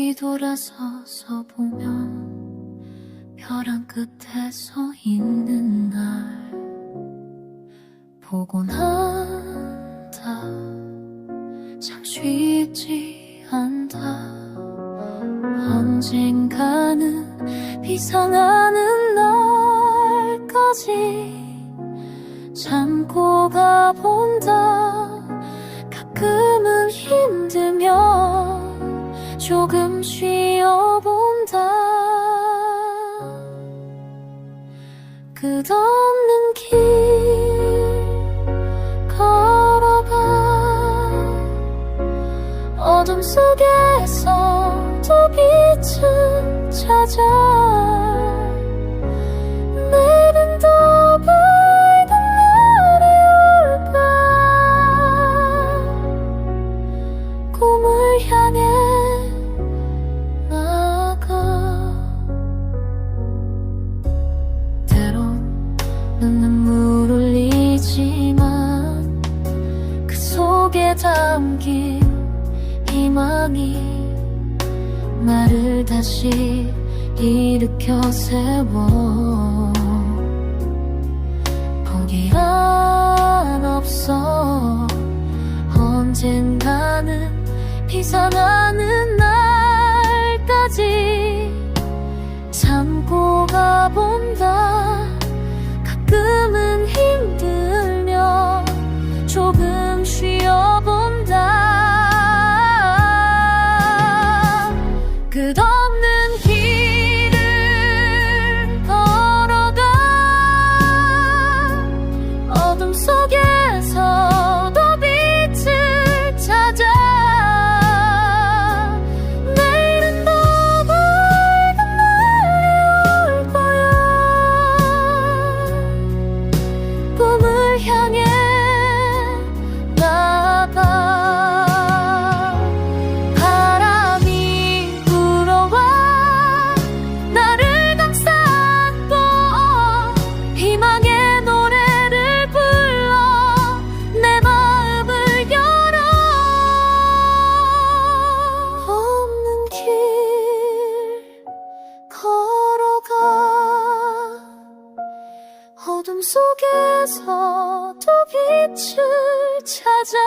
뒤돌아서서 보면 벼랑 끝에 서 있는 날. 보곤 한다. 참 쉽지 않다. 언젠가는 비상하는 날까지 참고 가본다. 가끔은 힘들면 조금 쉬어본다. 끝없는 길 걸어가 어둠 속에서 또 빛을 찾아. 향해 눈물 흘리지만 그 속에 담긴 희망이 나를 다시 일으켜 세워. 포기한 없어. 언젠가는 비상하는 날 끝없 어둠 속에서 또 빛을 찾아